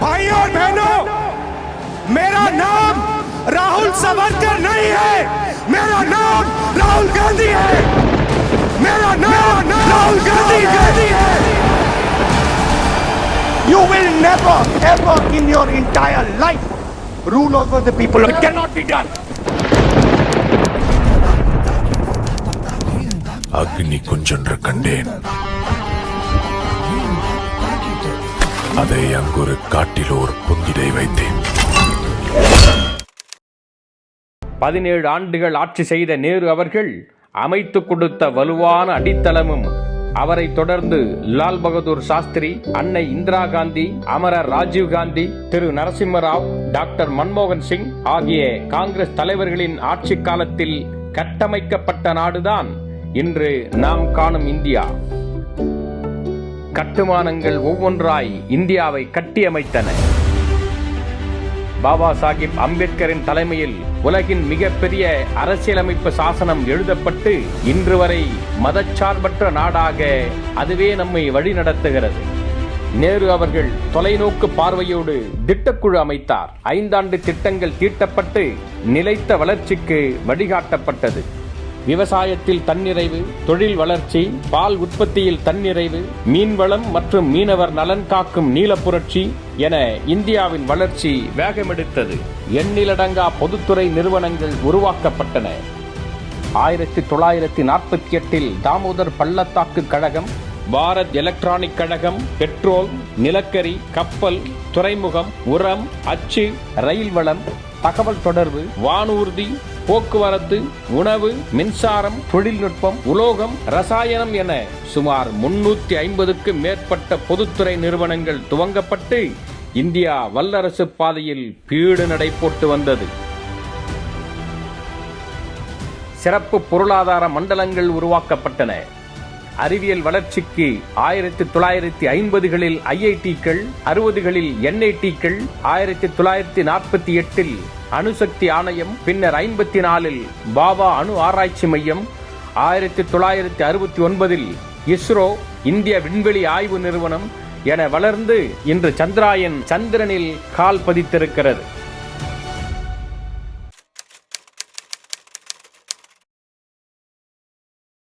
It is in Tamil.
भाइयों और बहनों मेरा नाम राहुल सावरकर नहीं है मेरा नाम राहुल गांधी है मेरा नाम राहुल गांधी है You will never, ever in your entire life rule over the people. It cannot be done. அக்னி குஞ்சென்று கண்டேன் அதை அங்கொரு காட்டில் ஒரு புந்திடை வைத்தேன். பதினேழு ஆண்டுகள் ஆட்சி செய்த நேரு அவர்கள் அமைத்து கொடுத்த வலுவான அடித்தளமும் அவரை தொடர்ந்து லால் பகதூர் சாஸ்திரி அன்னை இந்திரா காந்தி அமரர் ராஜீவ் காந்தி திரு நரசிம்மராவ் டாக்டர் மன்மோகன் சிங் ஆகிய காங்கிரஸ் தலைவர்களின் ஆட்சி காலத்தில் கட்டமைக்கப்பட்ட நாடுதான் இன்று நாம் காணும் இந்தியா. கட்டுமானங்கள் ஒவ்வொன்றாய் இந்தியாவை கட்டியமைத்தன. பாபா சாஹிப் அம்பேத்கரின் தலைமையில் உலகின் மிகப்பெரிய அரசியலமைப்பு சாசனம் எழுதப்பட்டு இன்று வரை மதச்சார்பற்ற நாடாக அதுவே நம்மை வழிநடத்துகிறது. நேரு அவர்கள் தொலைநோக்கு பார்வையோடு திட்டக்குழு அமைத்தார். ஐந்தாண்டு திட்டங்கள் தீட்டப்பட்டு நிலைத்த வளர்ச்சிக்கு வழிகாட்டப்பட்டது. விவசாயத்தில் தன்னிறைவு தொழில் வளர்ச்சி பால் உற்பத்தியில் தன்னிறைவு மீன்வளம் மற்றும் மீனவர் நலன் காக்கும் நீல புரட்சி என இந்தியாவின் வளர்ச்சி வேகமெடுத்தது. எண்ணிலடங்கா பொதுத்துறை நிறுவனங்கள் உருவாக்கப்பட்டன. ஆயிரத்தி தொள்ளாயிரத்தி நாற்பத்தி எட்டில் தாமோதர் பள்ளத்தாக்கு கழகம் பாரத் எலக்ட்ரானிக் கழகம் பெட்ரோல் நிலக்கரி கப்பல் துறைமுகம் உரம் அச்சு ரயில் வளம் தகவல் தொடர்பு வானூர்தி போக்குவரத்து உணவு மின்சாரம் தொழில்நுட்பம் உலோகம் ரசாயனம் என சுமார் முன்னூத்தி ஐம்பதுக்கும் மேற்பட்ட பொதுத்துறை நிறுவனங்கள் துவங்கப்பட்டு இந்தியா வல்லரசு பாதையில் பீடு நடை போட்டு வந்தது. சிறப்பு பொருளாதார மண்டலங்கள் உருவாக்கப்பட்டன. அறிவியல் வளர்ச்சிக்கு ஆயிரத்தி தொள்ளாயிரத்தி ஐம்பதுகளில் ஐஐடிக்கள் அறுபதுகளில் என்ஐடிக்கள் ஆயிரத்தி தொள்ளாயிரத்தி நாற்பத்தி எட்டில் அணுசக்தி ஆணையம் பின்னர் ஐம்பத்தி நாலில் பாபா அணு ஆராய்ச்சி மையம் ஆயிரத்தி தொள்ளாயிரத்தி அறுபத்தி ஒன்பதில் இஸ்ரோ இந்திய விண்வெளி ஆய்வு நிறுவனம் என வளர்ந்து இன்று சந்திராயன் சந்திரனில் கால் பதித்திருக்கிறது.